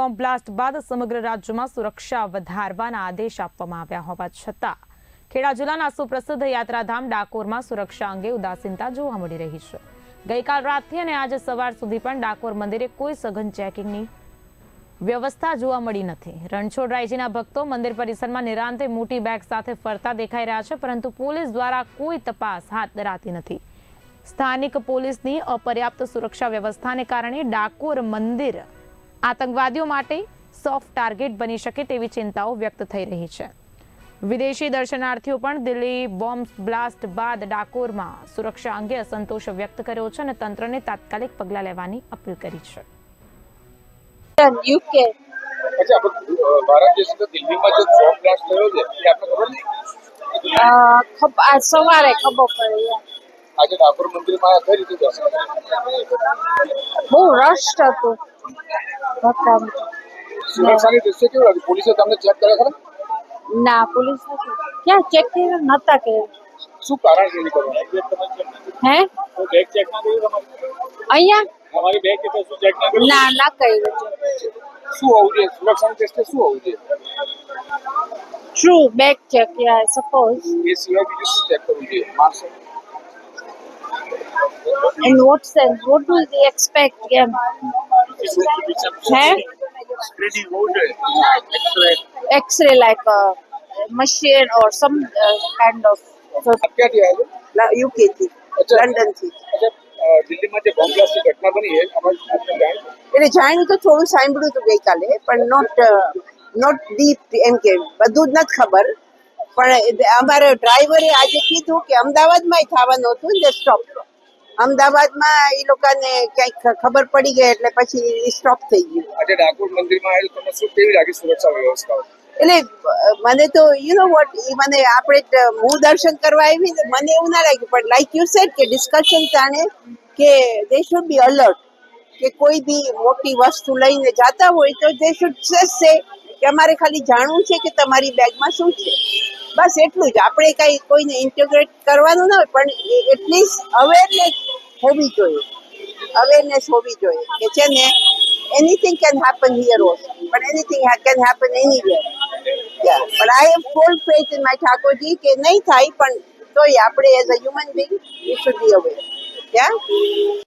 Bomb blast બાદ સમગ્ર રાજ્યમાં સુરક્ષા વધારવાના આદેશ આપવામાં આવ્યા હોવા છતાં, ખેડા જિલ્લાના સુપ્રસિદ્ધ યાત્રાધામ ડાકોરમાં સુરક્ષા અંગે ઉદાસીનતા જોવા મળી રહી છે. ગઈકાલ રાતથી અને આજે સવાર સુધી પણ ડાકોર મંદિરે કોઈ સઘન ચેકિંગની વ્યવસ્થા જોવા મળી નથી. રણછોડરાયજીના ભક્તો મંદિર પરિસરમાં નિરાંતે મોટી બેગ સાથે ફરતા દેખાઈ રહ્યા છે, પરંતુ પોલીસ દ્વારા કોઈ તપાસ હાથ ધરાતી નથી. સ્થાનિક પોલીસની અપર્યાપ્ત સુરક્ષા વ્યવસ્થાને કારણે ડાકોર મંદિર આતંકવાદીઓ માટે સોફ્ટ ટાર્ગેટ બની શકે તેવી ચિંતાઓ વ્યક્ત થઈ રહી છે. વિદેશી દર્શનાર્થીઓ પણ દિલ્હી બોમ્બ બ્લાસ્ટ બાદ ડાકોરમાં સુરક્ષા અંગે અસંતોષ વ્યક્ત કર્યો છે અને તંત્રને તાત્કાલિક પગલાં લેવાની અપીલ કરી છે. યુકે. અચ્છા ભારત દેશ અંદર દિલ્હીમાં જે બોમ્બ બ્લાસ્ટ થયો છે એ આપને ખબર છે? સવારે ખબર પડી આજે ડાકોર મંદિરમાં કઈ રીતે બહુ રશ હતું. ધક્કા સુરક્ષાની દ્રષ્ટિએ કેવું લાગ્યું? પોલીસે તમને ચેક કર્યા ખરા? ના પોલીસ ક્યાં ચેક કર્યા? નતા કે શું કારણ છે હે? બેગ ચેક ના કર્યું તમારે? અહીંયા? તમારી બેગ કે શું ચેક ના કર્યું? ના ના કર્યું શું હોવું જોઈએ? સુરક્ષાની દ્રષ્ટિએ શું હોવું જોઈએ? ટ્રુ બેક ચેક યા સપોઝ એ સિવાય બીજું શું ચેક કરવું જોઈએ? માણસો in what sense what do they expect? કેમ હે સ્ક્રીનિંગ હોવું જોઈએ x-ray x-ray like a machine or some uh, kind of so ક્યાંથી આવ્યા યુકે થી અચ્છા. લંડનથી અચ્છા અ, દિલ્હીમાં જે બોમ્બ બ્લાસ્ટની ઘટના બની છે આમાં આપને જાણ એટલે જાણ્યું તો થોડું સાંભળ્યું હતું ગઈકાલે પણ નોટ નોટ ડીપ એમ કે બધું જ નથી ખબર. પણ અમારો ડ્રાઈવરે આજે કીધું કે અમદાવાદમાં થવાનું હતું ને સ્ટોપ અમદાવાદમાં એ લોકોને ક્યાંક ખબર પડી ગઈ એટલે પછી સ્ટોપ થઈ ગયું. આજે ડાકોર મંદિરમાં આવેલ તમને શું કેવી લાગી સુરક્ષા વ્યવસ્થા એટલે મને તો યુ નો વોટ એ મને આપણે મૂળ હું દર્શન કરવા આવી ને મને એવું ના લાગ્યું પણ લાઈક યુ સેડ કે ડિસ્કશન જાણે કે દે શુડ બી અલર્ટ કે કોઈ બી મોટી વસ્તુ લઈને જતા હોય તો દે શુડ સે કે અમારે ખાલી જાણવું છે કે તમારી બેગમાં શું છે. બસ એટલું જ. આપણે કઈ કોઈને ઇન્ટિગ્રેટ કરવાનું ના હોય, પણ એટલીસ્ટ અવેરનેસ હોવી જોઈએ. અવેરનેસ હોવી જોઈએ કે છે ને anything can happen here also પણ એનીથિંગ કેન હેપન એનીવેર પણ I have full faith in my Thakorji કે નહીં થાય, પણ તોય આપણે as a human being we should be aware Yeah?